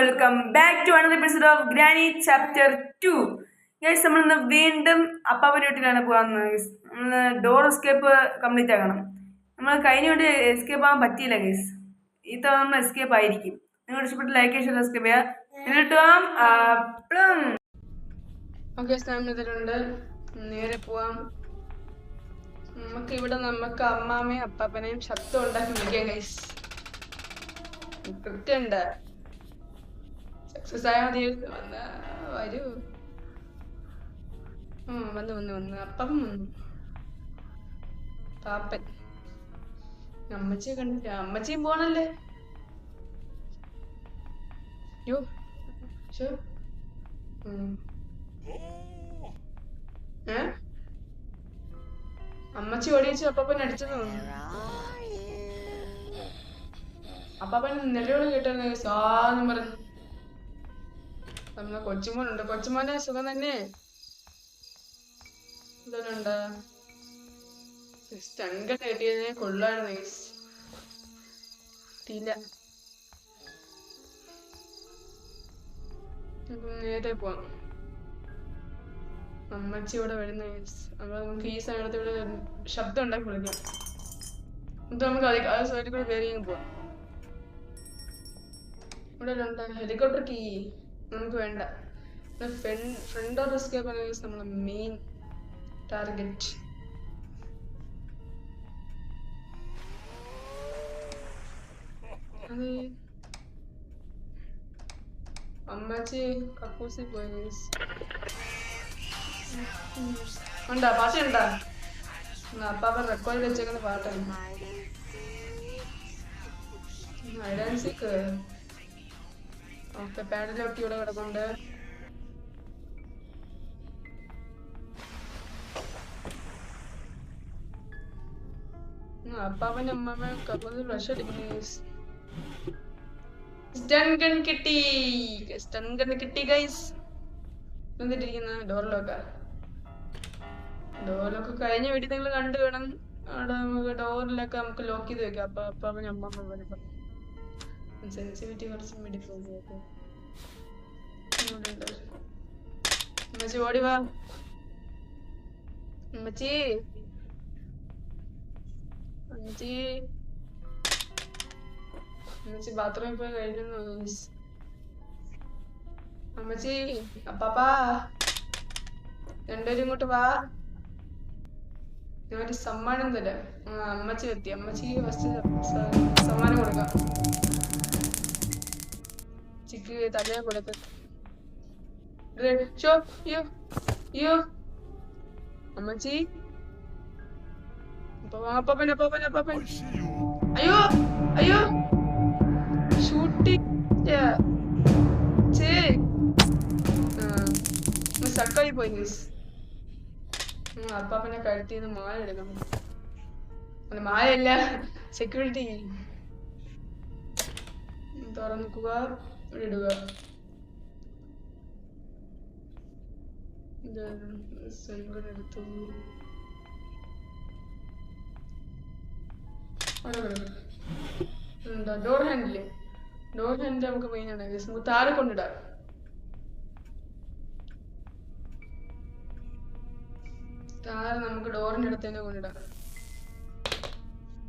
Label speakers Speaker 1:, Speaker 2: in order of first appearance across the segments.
Speaker 1: Welcome back to another episode of granny chapter two guys നമ്മളിന്ന് വീണ്ടും അപ്പാപ്പന്റെ വീട്ടിലാണ് guys നമ്മൾ ഡോർ എസ്കേപ്പ് കംപ്ലീറ്റ് ആക്കണം നമ്മൾ കഴിഞ്ഞ കൊണ്ട് എസ്കേപ്പ് ആകാൻ പറ്റിയില്ല ഗൈസ് ഈ തവണ നമ്മൾ എസ്കേപ്പ് ആയിരിക്കും. നിങ്ങൾ ഇഷ്ടപ്പെട്ട ലൈക്ക് ഷെയർ എസ്കേപ്പ് ചെയ്യാം. എന്നിട്ട് പോവാം. അപ്പളും ഓക്കെ ഇതിലുണ്ട് നേരെ പോവാം. നമുക്ക് ഇവിടെ നമുക്ക് അമ്മാമയും അപ്പാപ്പനെയും ശബ്ദം ഉണ്ടാക്കി വിളിക്കാം ഗൈസ് സക്സസ് ആയ മതി വരൂ. വന്നു വന്നു വന്നു. അപ്പം വന്നു. പാപ്പൻ. അമ്മച്ചിയെ കണ്ടില്ല അമ്മച്ചിയും പോണല്ലേ? യോ ഉം. ഏ? അമ്മച്ചി ഓടിച്ചു അപ്പപ്പൻ അടിച്ചത് തോന്നുന്നു. അപ്പപ്പൻ നിലവിളി കേട്ടായിരുന്നു സാന്നും പറഞ്ഞു. നമ്മളെ കൊച്ചുമോനുണ്ട്. കൊച്ചുമോന്റെ സുഖം തന്നെ. എന്തുണ്ട്? സ്റ്റണ്ട് കിട്ടിയതിനെ കൊള്ളായിരുന്നു കിട്ടിയില്ല നേരെ പോവാം. അമ്മച്ചി ഇവിടെ വരുന്ന. നമുക്ക് ഈ സമയത്ത് ഇവിടെ ശബ്ദം ഉണ്ടാക്കി വിളിക്കാം. എന്നിട്ട് നമുക്ക് അത് ആ സൈഡിൽ കൂടെ കയറി പോവാം. ഇവിടെ ഹെലികോപ്റ്റർ കീ. നമുക്ക് വേണ്ട. ഫ്രണ്ട് ഓർ എസ്കേപ്പ് ആണ് നമ്മളെ മെയിൻ ടാർഗറ്റ് അത് അമ്മച്ചി കക്കൂസി പോയി guys. ഉണ്ടാ? പാട്ടുണ്ടാ അപ്പാപ്പൻ റെക്കോർഡ് വെച്ചേക്കുന്ന പാട്ടാണ്. ഐഡൻസിക്ക് ഓക്കെ പാഡിലൊക്കെ ഇവിടെ കിടക്കുന്നുണ്ട് അപ്പാപ്പന്റെ അമ്മമ്മ കപ്പത്തിൽ ബ്രഷ് അടിക്കുന്നു കിട്ടി. സ്റ്റൺ ഗൺ കിട്ടി ഗൈസ് എന്നിട്ടിരിക്കുന്ന ഡോറിലൊക്കെ ലോക്ക് കഴിഞ്ഞ വീട്ടിൽ നിങ്ങൾ കണ്ടു വേണം അവിടെ നമുക്ക് ഡോറിലൊക്കെ നമുക്ക് ലോക്ക് ചെയ്ത് വെക്കാം. അപ്പൊ അപ്പാപ്പൻ അമ്മമ്മ വരുമ്പോ സെൻസിറ്റിവിറ്റി കുറച്ച് മെഡിക്കൽ അമ്മച്ചി ഓടി വാ. അമ്മച്ചി അമ്മച്ചി അമ്മച്ചി ബാത്റൂമിൽ പോയി miss. അമ്മച്ചി അപ്പാപ്പാ. രണ്ടുപേരും ഇങ്ങോട്ട് വാ. ഞാൻ ഒരു സമ്മാനം തരാം. അമ്മച്ചി എത്തി. അമ്മച്ചിക്ക് ഫസ്റ്റ് സമ്മാനം കൊടുക്കാം. ചിക്ക് തലയെ അയ്യോ അമ്മച്ചി അപ്പൊ അപ്പപ്പൻ അപ്പപ്പൻ അപ്പപ്പൻ അയ്യോ അയ്യോ ഷൂട്ടിങ് സക്കായി പോയി മിസ് അപ്പാപ്പനെ കഴുത്തിന്ന് മാല എടുക്കണം അല്ല മാലയല്ല സെക്യൂരിറ്റി തുറന്നിക്കുക ഇവിടെ ഇടുക. ഇത് സിൽവർ എടുത്തു. എന്താ? ഡോർ ഹാൻഡിൽ ഡോർ ഹാൻഡിൽ നമുക്ക് മെയിൻ ആണ്. നമുക്ക് താഴെ കൊണ്ടിടാം താഴെ നമുക്ക് ഡോറിന്റെ അടുത്ത് തന്നെ കൊണ്ടിടാം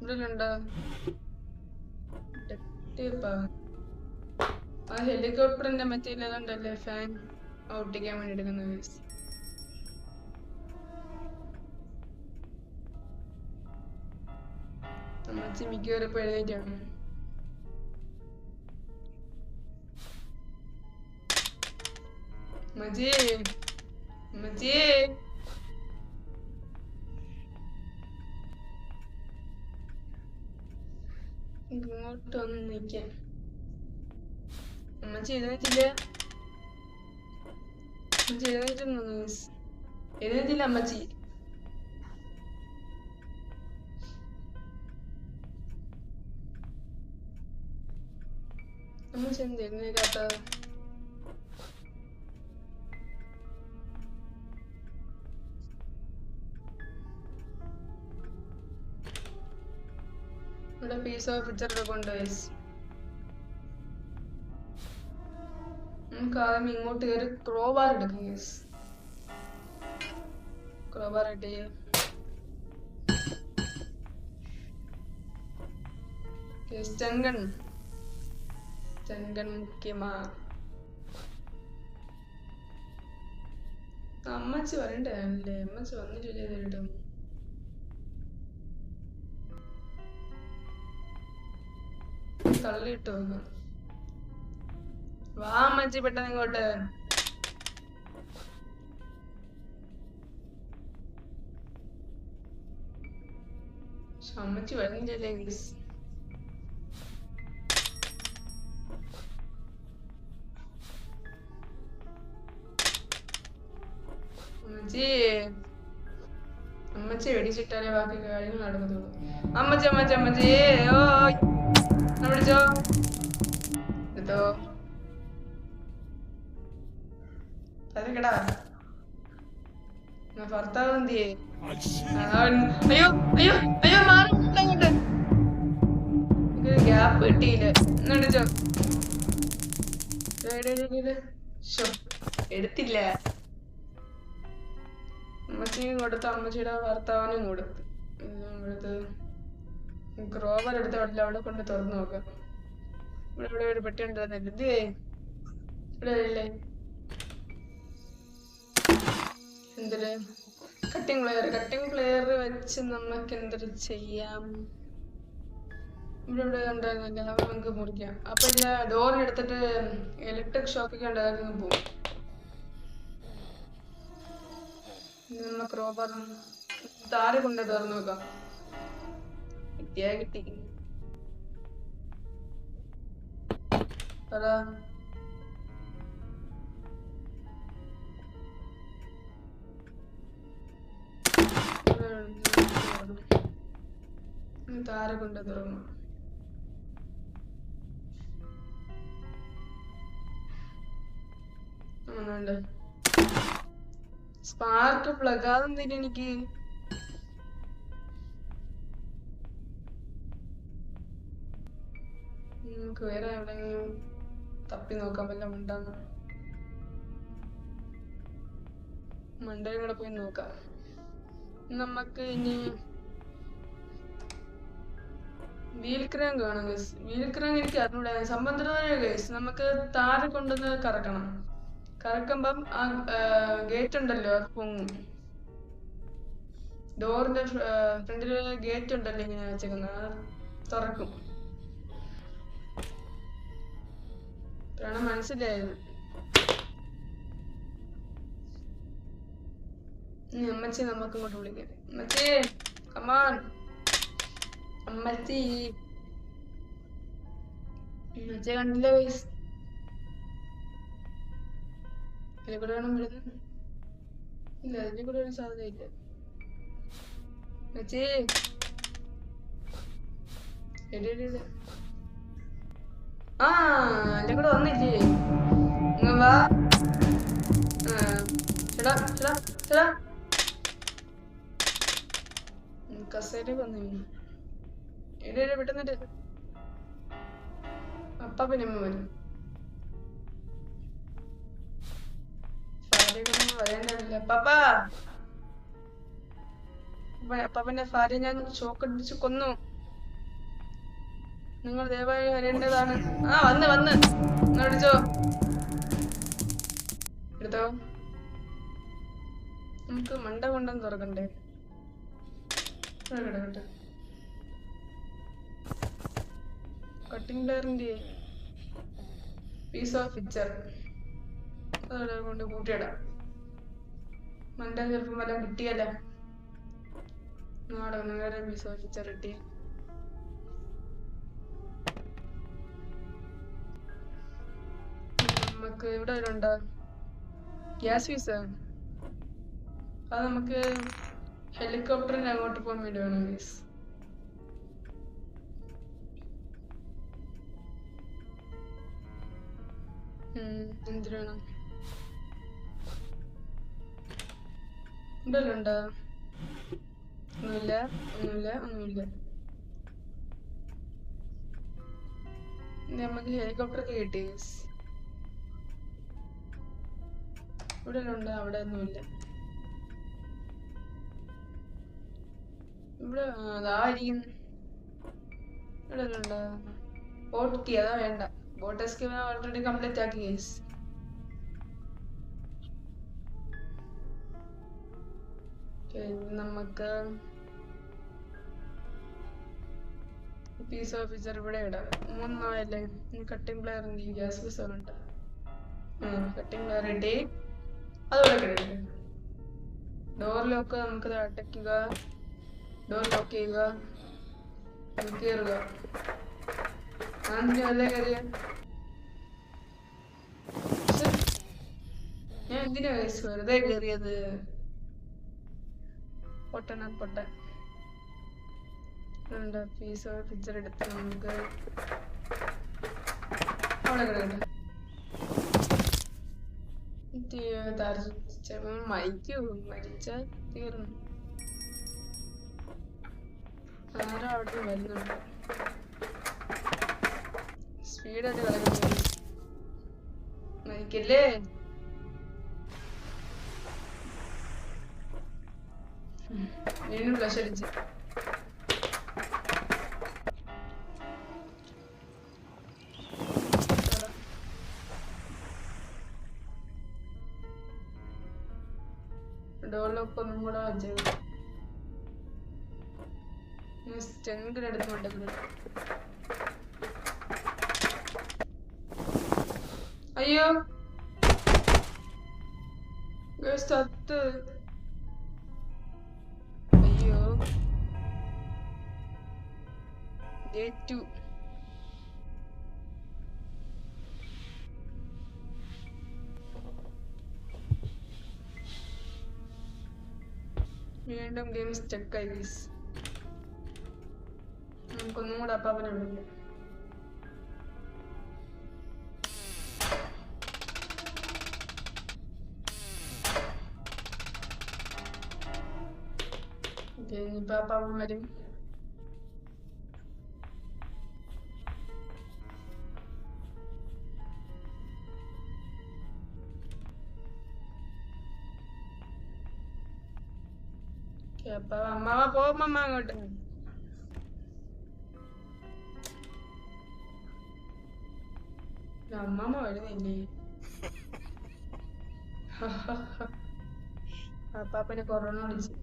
Speaker 1: ഇവിടെ ആ ഹെലികോപ്റ്ററിന്റെ മറ്റേ ഇല്ലാതുണ്ടല്ലേ ഫാൻ ഓട്ടിക്കാൻ വേണ്ടി എടുക്കുന്ന. അമ്മച്ചി മിക്കവാറും ഇപ്പൊ എഴുന്നേറ്റാണ്. നിൽക്കാൻ അമ്മച്ചി എഴുന്നേറ്റില്ല അമ്മച്ചി എഴുന്നേറ്റുന്നു എഴുന്നേറ്റില്ല പീസ് ഓഫ് പിക്ചറൊക്കെ കൊണ്ട് നമുക്ക് ആദ്യം ഇങ്ങോട്ട് കയറി ക്രോബാർ എടുക്കാം ഗൈസ് ക്രോബാർ ഇട്ട് ചെങ്കൺ. ചെങ്കൺ മുഖ്യമാ അമ്മച്ചി വരണ്ടേ? അല്ലേ അമ്മച്ചി വന്നിട്ടില്ലേ ഇതുവരെയായിട്ടും തള്ളിയിട്ട് നോക്കാം വാ അമ്മച്ചി പെട്ടെന്ന് ഇങ്ങോട്ട് പക്ഷെ അമ്മച്ചി വരുന്നില്ലല്ലേ ഗീസ് അമ്മച്ചി അമ്മച്ചി വെടിച്ചിട്ടാലേ ബാക്കി കാര്യങ്ങൾ നടക്കത്തുള്ളൂ അമ്മച്ചി അമ്മച്ചി അമ്മച്ചി ഓ വിളിച്ചോ എടുത്തോ ഞാൻ ഭർത്താവ് എന്തിയേ അയ്യോ അയ്യോ അയ്യോ മാറി അങ്ങോട്ട്. ഗ്യാപ്പ് കിട്ടിയില്ല. എന്നിട്ടോ എടുത്തില്ല. അമ്മച്ചിയും കൊടുത്ത് അമ്മച്ചിയുടെ ഭർത്താവിനും കൊടുത്ത്. എടുത്ത് ഗ്രോവർ എടുത്ത് അവിടെ അവിടെ കൊണ്ട് തുറന്നു നോക്കാം. ഇവിടെ ഇവിടെ ഒരു പെട്ടി ഉണ്ടായിരുന്നില്ല എന്തേ ഇവിടെ ഇല്ലേ എന്തൊരു കട്ടിംഗ് പ്ലെയർ കട്ടിംഗ് പ്ലെയർ വെച്ച് നമുക്ക് എന്തൊരു ചെയ്യാം. ഇവിടെ ഇവിടെ ഉണ്ടായിരുന്നില്ല അവ നമുക്ക് മുറിക്കാം. അപ്പൊ ഇല്ല ഡോറിനെടുത്തിട്ട് ഇലക്ട്രിക് ഷോക്കൊക്കെ ഉണ്ടായിരുന്നു പോകും ഇനി നമ്മ ക്രോബർ താര കൊണ്ട് തുറന്നു നോക്കാം. കിട്ടിയാ കിട്ടി. പറ. താര കൊണ്ട് തുറന്നു ആണുണ്ട് സ്പാർക്ക് പ്ലഗ് അതെന്തിനാ എനിക്ക് നമുക്ക് വേറെ എവിടെയെങ്കിലും തപ്പി നോക്കാൻ വല്ല മണ്ടാന്ന് മണ്ടയും കൂടെ പോയി നോക്കാം നമുക്ക് ഇനി വീൽ ക്രാങ്ക് വേണം ഗൈസ് വീൽ ക്രാങ്ക് എനിക്ക് അറിഞ്ഞൂടാ സംബന്ധിത ഗൈസ് നമുക്ക് താര കൊണ്ടുവന്ന് കറക്കണം കറക്കുമ്പം ആ ഗേറ്റ് ഉണ്ടല്ലോ അത് പൊങ്ങും ഡോറിന്റെ ഫ്രണ്ടിൽ ഗേറ്റ് ഉണ്ടല്ലോ ഇങ്ങനെ വെച്ചേക്കുന്നത് അത് തുറക്കും. കാരണം മനസ്സിലായത്. അമ്മച്ചി നമുക്ക് ഇങ്ങോട്ട് വിളിക്കാം. അമ്മച്ചി കമാൻ അമ്മച്ചി. അമ്മച്ചി കണ്ടില്ല വയസ് അതിൽ കൂടെ വേണം വരുന്നത് ഇല്ല അതിന്റെ കൂടെ ഒരു സാധ്യതയില്ല അമ്മച്ചി. ആ എന്റെ കൂടെ വന്നില്ലേ? ചേട്ടാ ചേടാ ചേടാ കസേര വന്നു എടി പെട്ടെന്നിട്ട്. അപ്പ പിന്നെ അമ്മ വരും. ഭാര്യ കൂടെ പറയണ്ടല്ല പാപ്പാ! അപ്പാപ്പന്റെ ഭാര്യ ഞാൻ ചോക്കടിച്ച് കൊന്നു. നിങ്ങൾ ദയവായി വരേണ്ടതാണ്. ആ വന്ന് വന്ന്. അടിച്ചോ എടുത്തോ. നമുക്ക് മണ്ട കൊണ്ടെന്ന് തുറക്കണ്ടേ. കട്ടിംഗ് പ്ലെയറിന്റെ പീസ് ഓഫ് പിക്ചർ കൊണ്ട് കൂട്ടിയിടാം മണ്ട ചെറുപ്പം വല്ല കിട്ടിയല്ല നാടകം നേരെ പീസ് ഓഫ് പിക്ചർ കിട്ടി നമുക്ക് ഇവിടെ ഉണ്ടോ. ഗ്യാസ് ഫീസ് അത് നമുക്ക് ഹെലികോപ്റ്ററിന് അങ്ങോട്ട് പോകാൻ വേണ്ടി വേണം ഗൈസ് എന്തിനു വേണം? ഉണ്ടല്ലോ ഉണ്ടോ? ഒന്നുമില്ല ഒന്നുമില്ല ഒന്നുമില്ല. നമുക്ക് ഹെലികോപ്റ്റർ കിട്ടി ഇവിടെ ഉണ്ട്? അവിടെ ഒന്നുമില്ല. ഇവിടെ ഇരിക്കുന്നു. ഇവിടെ ബോട്ട് കീ അതാ വേണ്ട. ബോട്ട് എസ്കേപ്പ് ഓൾറെഡി കംപ്ലീറ്റ് ആക്കി കേസ് നമുക്ക് പീസ് ഓഫീസർ ഇവിടെ ഇടാം. മൂന്നായല്ലേ കട്ടിംഗ് പ്ലെയർ ഗ്യാസ് പീസ് ഉണ്ട്. കട്ടിംഗ് പ്ലെയർ ഇട്ടി കിടക്കും ഡോർ ലോക്ക് നമുക്ക് അടയ്ക്കുക. ഡോർ ലോക്ക് ചെയ്യുക കയറുക ആന്തിന് വല്ല കയറിയ ഞാൻ എന്തിനാ വയസ്സ് വെറുതെ കയറിയത് പൊട്ടണ പൊട്ട രണ്ട് പീസ് പിക്ചർ എടുത്ത് നമുക്ക് അവിടെ കിടക്കട്ടെ മരിക്കൂ മരിച്ച തീർന്നു ആരോ അവിടെ മരിക്കല്ലേ ഉം. വീണ്ടും ഫ്ലഷ് അടിച്ച്. ഡോറിലൊക്കെ ഒന്നും കൂടെ സ്റ്റെങ്കിടെ അടുത്ത് കൊണ്ടുവന്നു അയ്യോ. സത്ത് അയ്യോ. Day two. വീണ്ടും ഗെയിം സ്റ്റക്ക് ആയി ഗൈസ് നമുക്കൊന്നും കൂടെ ഇനിയിപ്പോ അപ്പാപ്പൻ വരും. അപ്പൊ അമ്മാവ പോകുമ്പോ അങ്ങോട്ട്. അമ്മമ്മ വരുന്നില്ലേ അപ്പാപ്പനെ കൊറോണ വിളിച്ചു.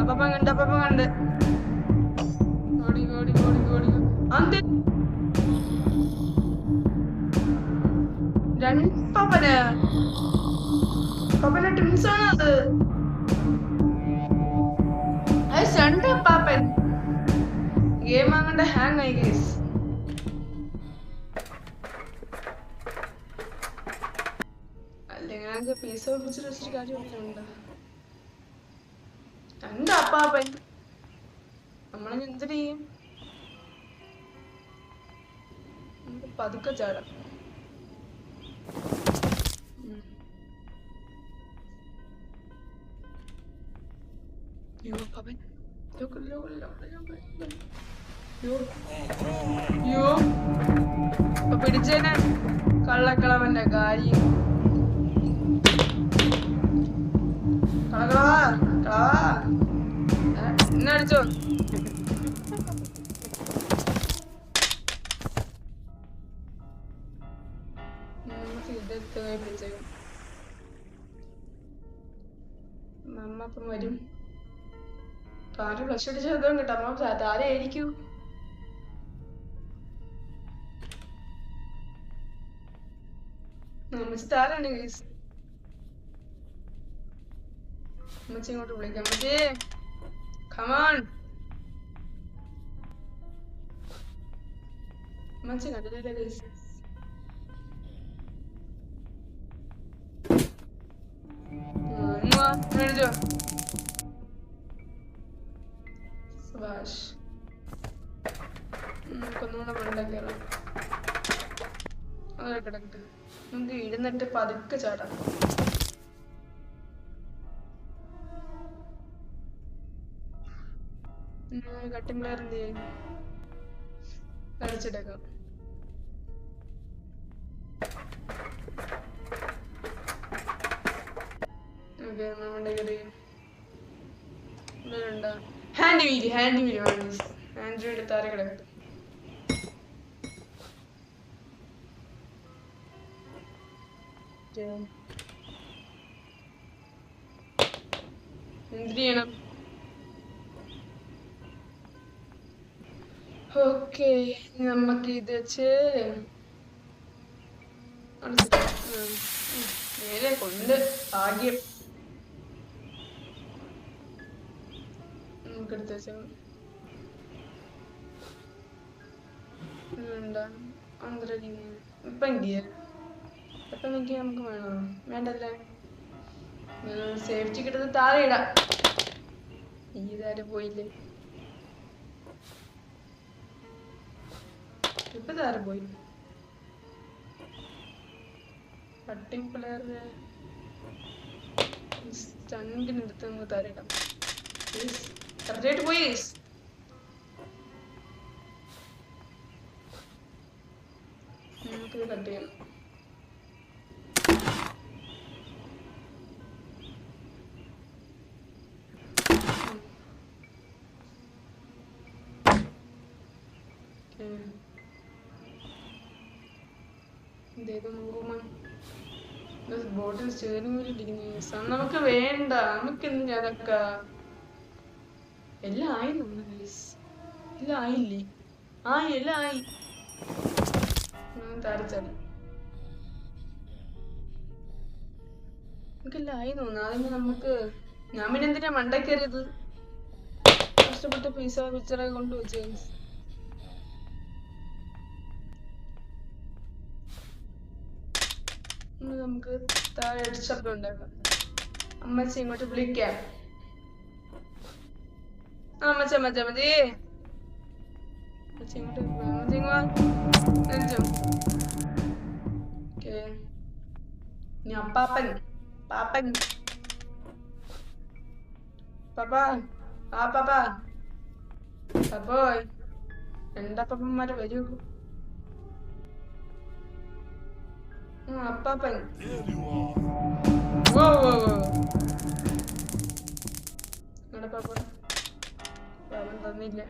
Speaker 1: അപ്പപ്പ കണ്ട് അപ്പപ്പ കണ്ട്. ഓടി ഓടി ഓടി ഓടി. അന്ത് രണ്ട് പപ്പന് പപ്പന്റെ ട്വിൻസ് ആണ് അത്? രണ്ട് പാപ്പൻ. ഗെയിം അങ്ങോട്ട് ഹാങ് ആയി ഗേസ് അല്ലെങ്കിൽ ഞങ്ങൾക്ക് പീസ് ഓഫീസിൽ വെച്ചിട്ട് കാര്യമൊന്നുമില്ല രണ്ട് അപ്പാപ്പൻ നമ്മളെ എന്ത് ചെയ്യും? പതുക്കെ ചാടാം. ഉം. അയ്യോ, അപ്പാപ്പൻ. അയ്യോ. ഇപ്പൊ പിടിച്ചേനെ. കള്ളക്കളവന്റെ കാര്യം. കളകളാ കളാ. എന്നെ അടിച്ചോ. നമുക്ക് പിടിച്ചേക്കും. നമ്മ അപ്പം വരും. താര ഫ്ലഷ് അടിച്ച ശബ്ദം കിട്ടാം. അമ്മ താരയായിരിക്കൂ അമ്മച്ചി താരാണ് ഗൈസ് അമ്മച്ചി ഇങ്ങോട്ട് വിളിക്കാം. അമ്മച്ചി സുഭാഷ് നമുക്കൊന്നുകൂടെ കയറാം അത് കിടക്കട്ടെ നമുക്ക് ഇരുന്നിട്ട് പതുക്കെ ചാടാം. കട്ടിംഗ് പ്ലെയർ എന്ത് ചെയ്യും? കളിച്ചിട്ടേക്കാം നമ്മുടെ ഇവിടെയുണ്ടോ? Hand wheel hand wheel hand wheel താര കിടക്കും Okay. എന്ത് ചെയ്യണം ഓക്കെ നമുക്ക് ഇത് വെച്ച്. നേരെ കൊണ്ട് ഭാഗ്യം വെച്ചാൽ എന്താ അന്തരം ഇപ്പം എന്ത് ചെയ്യാൻ ഇപ്പം നോക്കി നമുക്ക് വേണോ? വേണ്ടല്ലേ? സേഫ്റ്റി കിട്ടുന്നത് താഴെ ഇടാം. ഇതാരും പോയില്ലേ? ഇപ്പൊ താരം പോയി? കട്ടിംഗ് പ്ലെയറിന് സ്റ്റണ്ടിന് എടുത്ത് നമുക്ക് തരയിടാം കറക്റ്റായിട്ട് പോയി ways. നമുക്കിത് കട്ട് ചെയ്യണം ബോട്ടിൽ ഇരിക്കുന്ന നമുക്ക് വേണ്ട. നമുക്ക് എന്ത് അതൊക്കെ എല്ലാം ആയി എല്ലാം ആയില്ലേ? ആയി എല്ലാം ആയി. തരച്ചാൽ നമുക്കെല്ലാം ആയി തോന്നുന്നു. ആദ്യമേ നമുക്ക് ഞാൻ പിന്നെ എന്തിനാ മണ്ട കയറിയത്? കഷ്ടപ്പെട്ട് പൈസ പിക്ചറൊക്കെ കൊണ്ടുവച്ചു നമുക്ക് താഴെ അടിച്ചപ്പം ഉണ്ടാക്കാം. അമ്മച്ചി ഇങ്ങോട്ട് വിളിക്കാം. ആ അമ്മച്ചി അമ്മച്ചി അമ്മച്ചി അമ്മച്ചി ഇങ്ങോട്ട് വിളിക്കാം. അമ്മച്ചി ഇങ്ങ് വാ. എഴുന്നേറ്റോ. ഓക്കേ. ഇനി അപ്പാപ്പൻ പാപ്പൻ പാപ്പാ ആ പാപ്പാ പാപ്പോയ് രണ്ടപ്പന്മാരെ വരൂ ആ, അപ്പാപ്പൻ വോ വോ വോ ഇവിടെ പാപ്പൻ പാപ്പൻ തന്നില്ല.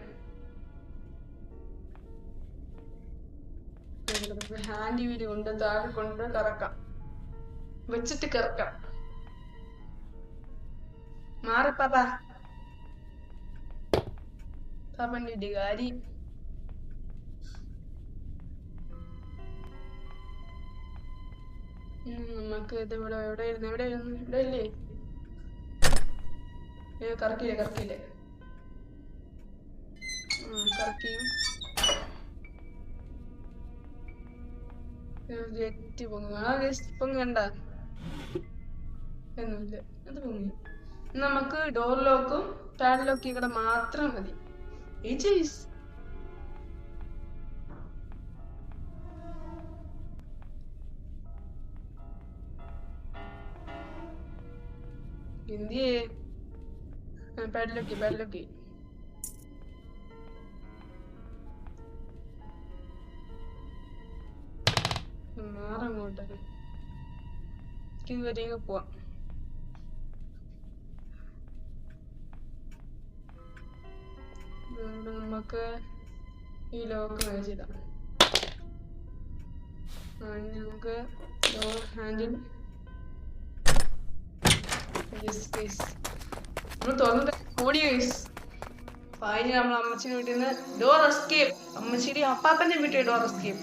Speaker 1: ഹാൻഡ് വീൽ കൊണ്ട് താഴെ കൊണ്ട് കറക്കാം. വെച്ചിട്ട് കറക്കാം. മാറി പാപ്പ. പാപ്പന്റെ ഇടുകാരി ഉം, നമുക്ക് ഇത് ഇവിടെ എവിടെ ഇരുന്ന് എവിടെ ഇരുന്ന് ഇവിടെ ഇല്ലേ? കറക്കില്ലേ കറക്കില്ലേ കറക്കിയും ജെറ്റ് പൊങ്ങും. ആ ജസ്റ്റ് പൊങ്ങണ്ട. എന്നില്ല അത് പൊങ്ങി. നമുക്ക് ഡോർ ലോക്കും പാഡ് ലോക്കും ഇവിടെ മാത്രം മതി. ഏച്ചീസ് എന്തിയേ? പാഡിലൊക്കെ പാഡിലൊക്കെ മാറങ്ങോട്ട് ഇതുവരെയൊക്കെ പോവാം. നമുക്ക് ഈ ലോക്ക് മേടിച്ചിടാം നമുക്ക് ഹാൻഡിൽ ഓടി ഗൈസ് ഫൈന് നമ്മൾ അമ്മച്ചിന്റെ വീട്ടിൽ നിന്ന് ഡോർ എസ്കേപ്പ് അമ്മച്ചിയുടെ അപ്പാപ്പന്റെ വീട്ടിൽ ഡോർ എസ്കേപ്പ്